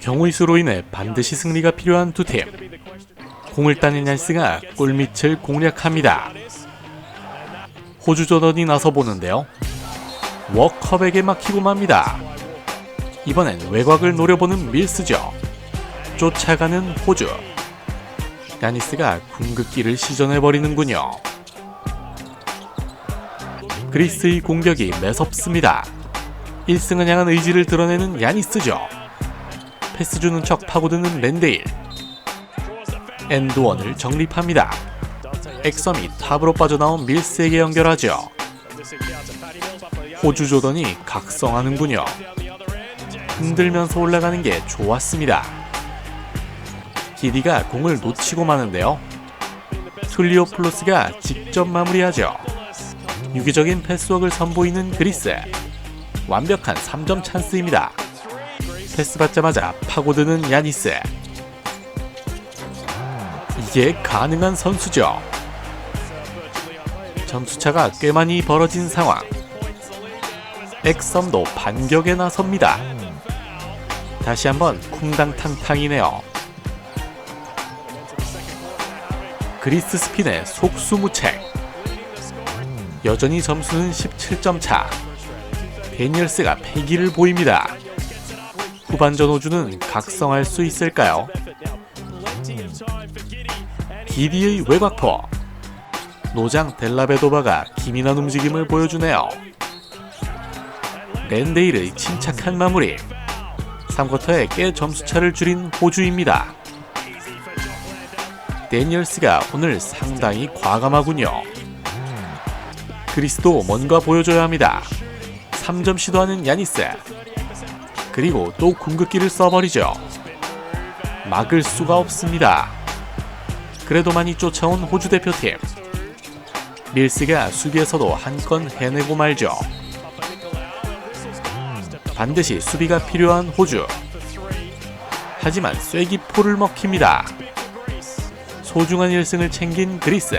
경우의 수로 인해 반드시 승리가 필요한 두 팀. 공을 따낸 얀스가 골밑을 공략합니다. 호주 조던이 나서 보는데요. 워컵에게 막히고 맙니다. 이번엔 외곽을 노려보는 밀스죠. 쫓아가는 호주. 야니스가 궁극기를 시전해버리는군요. 그리스의 공격이 매섭습니다. 1승을 향한 의지를 드러내는 야니스죠. 패스 주는 척 파고드는 랜데일. 엔드원을 정립합니다. 엑섬이 탑으로 빠져나온 밀스에게 연결하죠. 호주 조던이 각성하는군요. 흔들면서 올라가는 게 좋았습니다. 기디가 공을 놓치고 마는데요. 툴리오플로스가 직접 마무리하죠. 유기적인 패스웍을 선보이는 그리스. 완벽한 3점 찬스입니다. 패스 받자마자 파고드는 야니스. 이게 가능한 선수죠. 점수차가 꽤 많이 벌어진 상황. 엑섬도 반격에 나섭니다. 다시 한번 쿵당탕탕이네요. 그리스 스핀의 속수무책. 여전히 점수는 17점 차. 데니얼스가 패기를 보입니다. 후반전 호주는 각성할 수 있을까요? 기디의 외곽포. 노장 델라베도바가 기민한 움직임을 보여주네요. 랜데일의 침착한 마무리. 3쿼터에 꽤 점수차를 줄인 호주입니다. 데니얼스가 오늘 상당히 과감하군요. 그리스도 뭔가 보여줘야 합니다. 3점 시도하는 야니스. 그리고 또 궁극기를 써버리죠. 막을 수가 없습니다. 그래도 많이 쫓아온 호주 대표팀. 밀스가 수비에서도 한 건 해내고 말죠. 반드시 수비가 필요한 호주. 하지만 쐐기포를 먹힙니다. 소중한 1승을 챙긴 그리스.